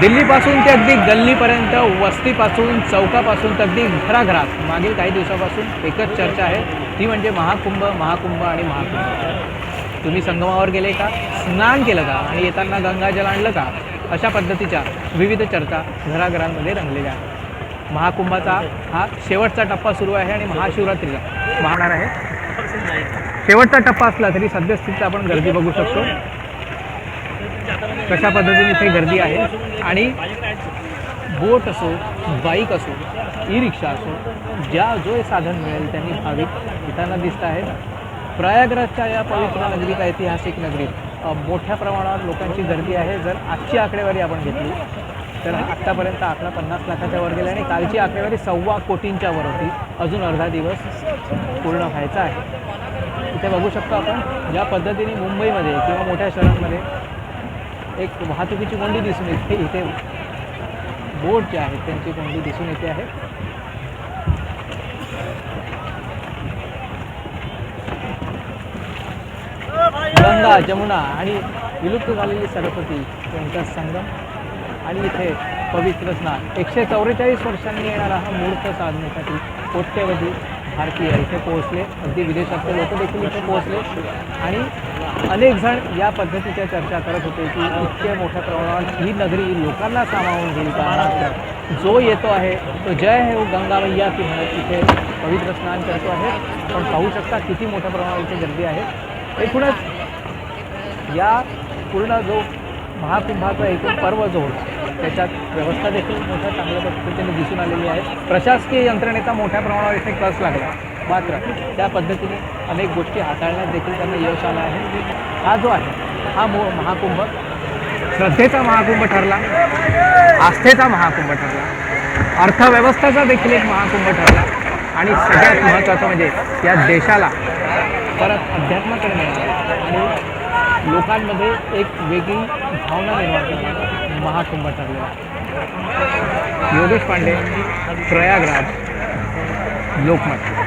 दिल्लीपासून ते अगदी गल्लीपर्यंत वस्तीपासून चौकापासून ते अगदी घराघरात. मागील काही दिवसापासून एकच चर्चा आहे. ती म्हणजे महाकुंभ महाकुंभ आणि महाकुंभ. तुम्ही संगमावर गेले का? स्नान केलं का? आणि येताना गंगाजल आणलं का? अशा पद्धतीच्या विविध चर्चा घराघरांमध्ये रंगलेल्या आहेत. महाकुंभाचा हा शेवटचा टप्पा सुरू आहे आणि महाशिवरात्रीला वाहणार आहे. शेवटचा टप्पा असला तरी सद्यस्थितीत आपण गर्दी बघू शकतो. कशा पद्धतीने इथे गर्दी आहे. आणि बोट असो बाईक असो ई रिक्षा असो ज्या जो साधन मिळेल त्यांनी भाविक येताना दिसत आहेत. प्रयागराजच्या या पवित्र नगरीत ऐतिहासिक नगरीत मोठ्या प्रमाणावर लोकांची गर्दी आहे. जर आजची आकडेवारी आपण घेतली तर आत्तापर्यंत आकडा पन्नास लाखाच्या वर गेला आणि कालची आकडेवारी सव्वा कोटींच्या वर होती. अजून अर्धा दिवस पूर्ण व्हायचा आहे. इथे बघू शकतो आपण ज्या पद्धतीने मुंबईमध्ये किंवा मोठ्या शहरांमध्ये एक वाहतुकीची कोंडी दिसून येते. इथे बोट जे आहेत त्यांची कोंडी दिसून येते आहे. गंगा जमुना आणि विलुप्त झालेली सरस्वती यांचा संगम. आणि इथे पवित्र स्नान. एकशे चौवेचाळीस वर्षांनी येणारा हा मूर्त साधण्यासाठी कोट्यवधी भारतीय इथे पोहोचले. अगदी विदेशातले लोक देखील इथे पोहोचले. आणि अनेक जण या पद्धतीच्या चर्चा करत होते की इतके मोठ्या प्रमाणात ही नगरी लोकांना सामावून घेईल का? जो येतो आहे तो जय हे गंगा की म्हणत इथे पवित्र स्नान करतो आहे. पण पाहू शकता किती मोठ्या प्रमाणात इथे गर्दी आहे. एकूणच या पूर्ण जो महाकुंभाचा एकूण पर्व जो होता त्याच्यात व्यवस्था देखील मोठ्या चांगल्या पद्धतीने दिसून आलेली आहे. प्रशासकीय यंत्रणेचा मोठ्या प्रमाणावर इथे कस लागला? मात्र त्या पद्धतीने अनेक गोष्टी हाताळण्यात देखील त्यांना यश आलं आहे. हा जो आहे हा मो महाकुंभ श्रद्धेचा महाकुंभ ठरला. आस्थेचा महाकुंभ ठरला. अर्थव्यवस्थेचा देखील एक महाकुंभ ठरला. आणि सगळ्यात महत्त्वाचं म्हणजे या देशाला परत अध्यात्माकडे नेणारा आणि लोकांमध्ये एक वेगळी भावना निर्माण करणारा महाकुंभ ठरलेला योगेश पांडे प्रयागराज लोकमत